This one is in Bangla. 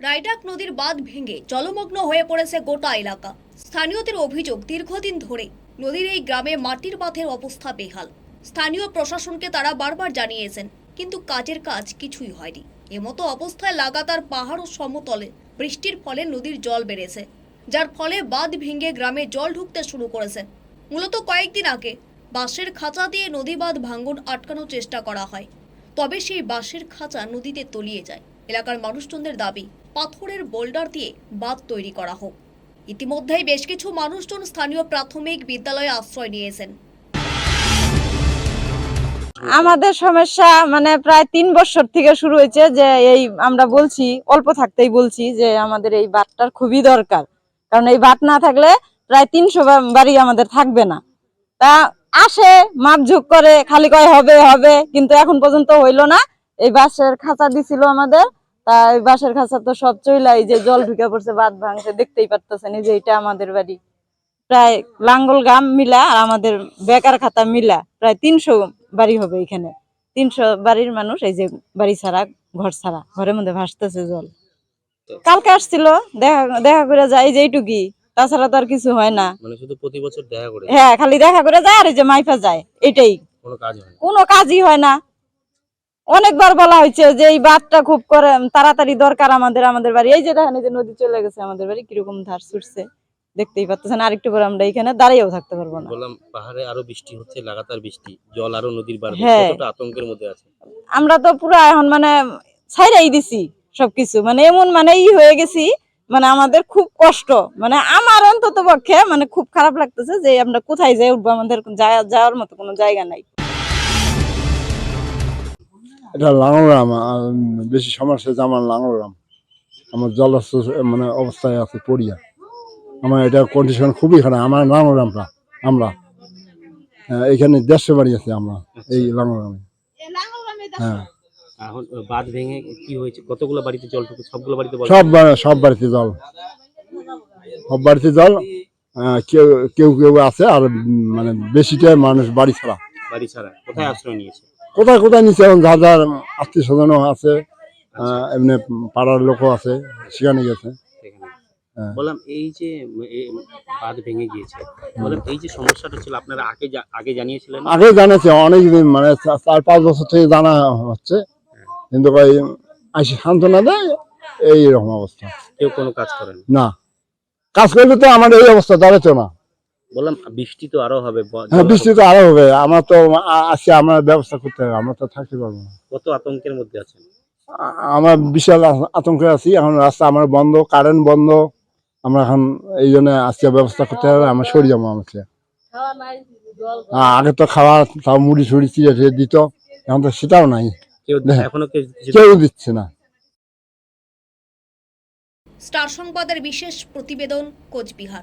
রায়ডাক নদীর বাঁধ ভেঙে জলমগ্ন হয়ে পড়েছে গোটা এলাকা। স্থানীয়দের অভিযোগ দীর্ঘদিন ধরে নদীর এই গ্রামে মাটির বাঁধের অবস্থা বেহাল। স্থানীয় প্রশাসনকে তারা বারবার জানিয়েছেন, কিন্তু কাজের কাজ কিছুই হয়নি। এমতো অবস্থায় লাগাতার পাহাড় ও সমতলে বৃষ্টির ফলে নদীর জল বেড়েছে, যার ফলে বাঁধ ভেঙে গ্রামে জল ঢুকতে শুরু করেছে। মূলত কয়েকদিন আগে বাঁশের খাঁচা দিয়ে নদী বাঁধ ভাঙন আটকানোর চেষ্টা করা হয়, তবে সেই বাঁশের খাঁচা নদীতে তলিয়ে যায়। এলাকার মানুষজনদের দাবি পাথরের বোল্ডার দিয়ে বাঁধ তৈরি করা হোক। ইতিমধ্যেই বেশ কিছু মানুষজন স্থানীয় প্রাথমিক বিদ্যালয়ে আশ্রয় নিয়েছেন। আমাদের সমস্যা মানে প্রায় তিন বছর থেকে শুরু হয়েছে যে এই আমরা বলছি, অল্প থাকতেই বলছি যে আমাদের এই বাটটার খুবই দরকার। কারণ এই বাট না থাকলে প্রায় তিনশো বাড়ি আমাদের থাকবে না। তা আসে মাপঝোক করে খালি কয় হবে হবে, কিন্তু এখন পর্যন্ত হইল না। এই বাঁশের খাঁচা দিছিল আমাদের। তা এই বাঁশের খাঁচা তো সব চইলাই যে জল ঢুকে পড়ছে বাদ ভাঙছে দেখতেই পারতেছেন যে এটা আমাদের বাড়ি। প্রায় লাঙ্গল গ্রাম মিলা আর আমাদের বেকার খাতা মিলা প্রায় তিনশো বাড়ি হবে এখানে। তিনশো বাড়ির মানুষ এই যে বাড়ি ছাড়া ঘর ছাড়া ঘরের মধ্যে ভাসতেছে জল। কালকে আসছিল দেখা দেখা করে যায় এই যে এইটুকি। তাছাড়া তো আর কিছু হয় না। মানে শুধু প্রতি বছর দেখা করে? হ্যাঁ খালি দেখা করে যায় আর এই যে মাইফা যায় এটাই। কোনো কাজই হয় না। অনেকবার বলা হয়েছে যে এই বাঁধটা খুব করে তাড়াতাড়ি দরকার আমাদের আমাদের বাড়ি। এই যে দেখেন যে নদী চলে গেছে আমাদের বাড়ি কীরকম ধার ছুটছে দেখতেই পাচ্ছেন। আরেকটু পরে আমরা এখানে দাঁড়িয়েও থাকতে পারব না। বললাম পাহাড়ে আরও বৃষ্টি হচ্ছে লাগাতার বৃষ্টি জল আরও নদীর বাড়বে হ্যাঁ। কতটা আতঙ্কের মধ্যে আছে? আমরা তো পুরো এখন মানে ছাইরাই দিছি সবকিছু। মানে এমন মানে ই হয়ে গেছি মানে আমাদের খুব কষ্ট। মানে আমার অন্তত পক্ষে মানে খুব খারাপ লাগতেছে যে আমরা কোথায় যাই উঠবো আমাদের যাওয়ার মতো কোনো জায়গা নাই। এটা লাঙলরাম বেশি সমস্যা হচ্ছে আমার লাঙলরাম। আমার জল মানে অবস্থায় আছে পড়িয়া। আমার এটা কন্ডিশন খুবই খারাপ। আমার লাঙলরামটা আমরা। হ্যাঁ, এখানে দেড়শো বাড়ি আছে আমরা এই লাঙলরামে। হ্যাঁ। এখন বাঁধ ভেঙে কি হয়েছে? কতগুলো বাড়িতে জল ঢুকে সবগুলো বাড়িতে সব সব বাড়িতে জল। সব বাড়িতে জল। আহ, কেউ কেউ কেউ আছে আর মানে বেশিটাই মানুষ বাড়ি ছাড়া। বাড়ি ছাড়া। কোথায় আশ্রয় নিয়েছে? কোথায় কোথায় নিচে এখন? যার যার আত্মীয় স্বজনও আছে এমনি পাড়ার লোকও আছে সেখানে গেছে। হ্যাঁ। বললাম এই যে বাঁধ ভেঙে গিয়েছে বললাম এই যে সমস্যাটা ছিল আপনারা আগে আগে জানিয়েছিলেন? আগে জানাচ্ছে অনেক দিন মানে চার পাঁচ বছর থেকে জানা হচ্ছে। কিন্তু ভাই আসি সান্ত্বনা দেয় এইরকম অবস্থা। কেউ কোনো কাজ করেন? না। কাজ করলে তো আমার এই অবস্থা দাঁড়াতো না। বললাম বৃষ্টি তো আরও হবে হ্যাঁ বৃষ্টি তো আরও হবে। আমার তো আমার ব্যবস্থা করতে হবে আমরা তো থাকতে পারব না। কত আতঙ্কের মধ্যে আছেন? আমার বিশাল আতঙ্কে আছি। এখন রাস্তা আমার বন্ধ কারেন্ট বন্ধ। আমরা এখন এই জন্য আজকে ব্যবস্থা করতে হবে আমার সরে যাব আমাকে। আগে তো খাওয়া তাও মুড়ি ছুড়ি চিড়ে টিড়ে দিত। এখন তো সেটাও নাই। কেউ। এখনও কেউ কিছু- কেউ দিচ্ছে না। স্টার সংবাদের বিশেষ প্রতিবেদন কোচবিহার।